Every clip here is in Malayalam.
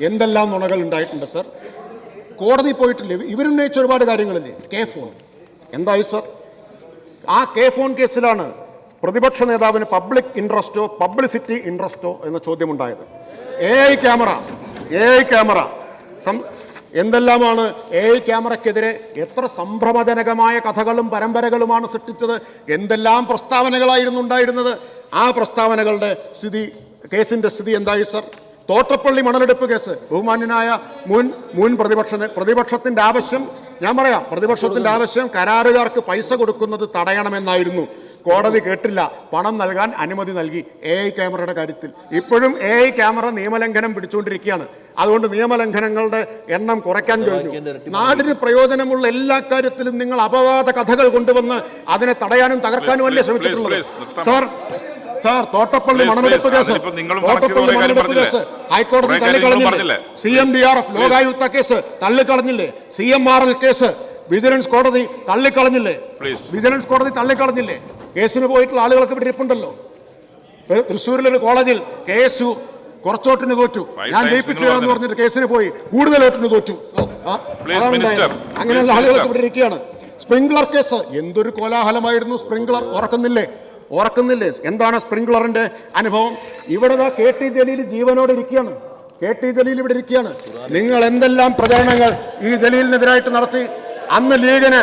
എന്തെല്ലാം നുണകൾ ഉണ്ടായിട്ടുണ്ട് സർ? കോടതി പോയിട്ടില്ലേ? ഇവരുന്നയിച്ച ഒരുപാട് കാര്യങ്ങളില്ലേ? K phone. എന്തായി സർ? ആ കെ ഫോൺ കേസിലാണ് പ്രതിപക്ഷ നേതാവിന് പബ്ലിക് ഇൻട്രസ്റ്റോ പബ്ലിസിറ്റി ഇൻട്രസ്റ്റോ എന്ന ചോദ്യമുണ്ടായത്. A I camera A I camera. എന്തെല്ലാമാണ് എ ഐ ക്യാമറയ്ക്കെതിരെ എത്ര സംഭ്രമജനകമായ കഥകളും പരമ്പരകളുമാണ് സൃഷ്ടിച്ചത്? എന്തെല്ലാം പ്രസ്താവനകളായിരുന്നു ഉണ്ടായിരുന്നത്? ആ പ്രസ്താവനകളുടെ സ്ഥിതി കേസിന്റെ സ്ഥിതി എന്തായി സർ? തോട്ടപ്പള്ളി മണലെടുപ്പ് കേസ്. ബഹുമാന്യനായ മുൻ മുൻ പ്രതിപക്ഷ പ്രതിപക്ഷത്തിന്റെ ആവശ്യം ഞാൻ പറയാം പ്രതിപക്ഷത്തിന്റെ ആവശ്യം കരാറുകാർക്ക് പൈസ കൊടുക്കുന്നത് തടയണമെന്നായിരുന്നു. കോടതി കേട്ടില്ല. പണം നൽകാൻ അനുമതി നൽകി എ ഐ ക്യാമറയുടെ കാര്യത്തിൽ. ഇപ്പോഴും എ ഐ ക്യാമറ നിയമലംഘനം പിടിച്ചുകൊണ്ടിരിക്കുകയാണ്. അതുകൊണ്ട് നിയമലംഘനങ്ങളുടെ എണ്ണം കുറയ്ക്കാൻ കഴിഞ്ഞു. നാടിന് പ്രയോജനമുള്ള എല്ലാ കാര്യത്തിലും നിങ്ങൾ അപവാദ കഥകൾ കൊണ്ടുവന്ന് അതിനെ തടയാനും തകർക്കാനും അല്ലേ ശ്രമിച്ചിട്ടുള്ളത്? Sir sir Thottappally please, case. Thottappally മണലെടുപ്പ് case. ഹൈക്കോടതി തള്ളിക്കളഞ്ഞില്ലേ? C M D R F Lokayukta case തള്ളിക്കളഞ്ഞില്ലേ? C M R L case vigilance കോടതി തള്ളിക്കളഞ്ഞില്ലേ. വിജിലൻസ് കോടതി തള്ളിക്കളഞ്ഞില്ലേ? കേസിന് പോയിട്ടുള്ള ആളുകളൊക്കെ ഇവിടെ ഇരിപ്പുണ്ടല്ലോ. തൃശ്ശൂരിലൊരു കോളേജിൽ കേസ് കുറച്ചോട്ടിന് തോറ്റു. ഞാൻ ജയിപ്പിച്ചു എന്ന് പറഞ്ഞിട്ട് കേസിന് പോയി. കൂടുതൽ ഓട്ടിന് തോറ്റു. അങ്ങനെയുള്ള ആളുകൾക്ക് ആളുകളൊക്കെ ഇവിടെ ഇരിക്കുകയാണ്. സ്പ്രിംഗ്ലർ കേസ് എന്തൊരു കോലാഹലമായിരുന്നു സ്പ്രിംഗ്ലർ ഓർക്കുന്നില്ലേ? ഓർക്കുന്നില്ലേ? എന്താണ് സ്പ്രിംഗ്ലറിന്റെ അനുഭവം? ഇവിടെ ദാ കെ ടി ജലീൽ ജീവനോടെ ഇരിക്കുകയാണ്. കെ ടി ജലീൽ ഇവിടെ ഇരിക്കുകയാണ്. നിങ്ങൾ എന്തെല്ലാം പ്രചരണങ്ങൾ ഈ ജലീലിനെതിരായിട്ട് നടത്തി? അന്ന് ലീഗിന്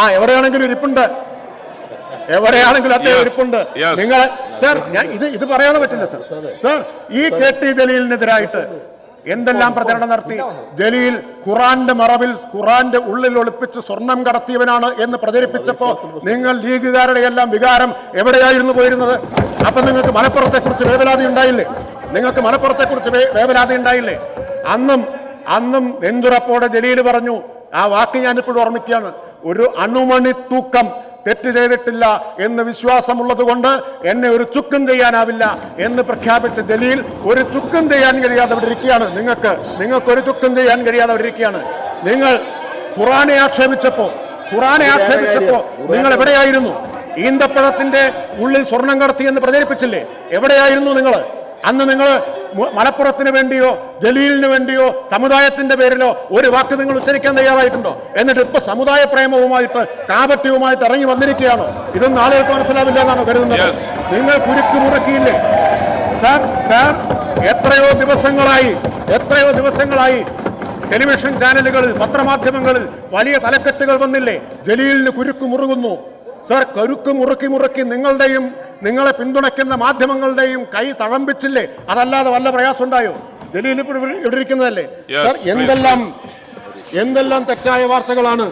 ആ എവിടെയാണെങ്കിലും ഇരിപ്പുണ്ട്? എവിടെയാണെങ്കിലും അദ്ദേഹം ഇരിപ്പുണ്ട്? നിങ്ങൾ സാർ ഞാൻ ഇത് ഇത് പറയാതെ പറ്റില്ല സാർ സാർ ഈ കെ ടി ജലീലിനെതിരായിട്ട് എന്തെല്ലാം പ്രചരണം നടത്തി? ജലീൽ ഖുറാന്റെ മറവിൽ ഖുറാന്റെ ഉള്ളിൽ ഒളിപ്പിച്ച് സ്വർണം കടത്തിയവനാണ് എന്ന് പ്രചരിപ്പിച്ചപ്പോ നിങ്ങൾ ലീഗുകാരുടെ എല്ലാം വികാരം എവിടെയായിരുന്നു പോയിരുന്നത്? അപ്പൊ നിങ്ങൾക്ക് മലപ്പുറത്തെ കുറിച്ച് വേവലാതി ഉണ്ടായില്ലേ? നിങ്ങൾക്ക് മലപ്പുറത്തെ കുറിച്ച് വേവലാതി ഉണ്ടായില്ലേ? അന്നും അന്നും നെഞ്ചുറപ്പോടെ ജലീൽ പറഞ്ഞു ആ വാക്ക് ഞാനിപ്പോഴും ഓർമ്മിക്കുകയാണ്. ഒരു അണുമണി തൂക്കം തെറ്റ് ചെയ്തിട്ടില്ല എന്ന് വിശ്വാസമുള്ളത് കൊണ്ട് എന്നെ ഒരു ചുക്കും ചെയ്യാനാവില്ല എന്ന് പ്രഖ്യാപിച്ച ജലീൽ ഒരു ചുക്കും ചെയ്യാൻ കഴിയാതെ അവിടെ ഇരിക്കുകയാണ്. നിങ്ങൾക്ക് നിങ്ങൾക്ക് ഒരു ചുക്കും ചെയ്യാൻ കഴിയാതെ അവിടെ ഇരിക്കുകയാണ്. നിങ്ങൾ ഖുറാനെ ആക്ഷേപിച്ചപ്പോ ഖുറാനെ ആക്ഷേപിച്ചപ്പോ നിങ്ങൾ എവിടെയായിരുന്നു? ഈന്തപ്പഴത്തിന്റെ ഉള്ളിൽ സ്വർണം കടത്തി എന്ന് പ്രചരിപ്പിച്ചില്ലേ? എവിടെയായിരുന്നു നിങ്ങൾ? അന്ന് നിങ്ങൾ മലപ്പുറത്തിന് വേണ്ടിയോ ജലീലിന് വേണ്ടിയോ സമുദായത്തിന്റെ പേരിലോ ഒരു വാക്ക് നിങ്ങൾ ഉച്ചരിക്കാൻ തയ്യാറായിട്ടുണ്ടോ? എന്നിട്ട് ഇപ്പൊ സമുദായ പ്രേമവുമായിട്ട് കാപട്യവുമായിട്ട് ഇറങ്ങി വന്നിരിക്കുകയാണോ? ഇതൊന്നും ആളുകൾക്ക് മനസ്സിലാവില്ല എന്നാണ് കരുതുന്നത്? നിങ്ങൾ കുരുക്ക് മുറക്കിയില്ലേ? സാർ സാർ എത്രയോ ദിവസങ്ങളായി എത്രയോ ദിവസങ്ങളായി ടെലിവിഷൻ ചാനലുകളിൽ പത്രമാധ്യമങ്ങളിൽ വലിയ തലക്കെട്ടുകൾ വന്നില്ലേ? ജലീലിന് കുരുക്ക് മുറുകുന്നു. സാർ കരുക്ക് മുറുക്കി മുറുക്കി നിങ്ങളുടെയും നിങ്ങളെ പിന്തുണയ്ക്കുന്ന മാധ്യമങ്ങളുടെയും കൈ തഴമ്പിച്ചില്ലേ? അതല്ലാതെ വല്ല പ്രയാസം ഉണ്ടായോ ജലീൽ ഇപ്പോൾ ഇവിടെ ഇരിക്കുന്നതല്ലേ? സാർ എന്തെല്ലാം എന്തെല്ലാം തെറ്റായ വാർത്തകളാണ്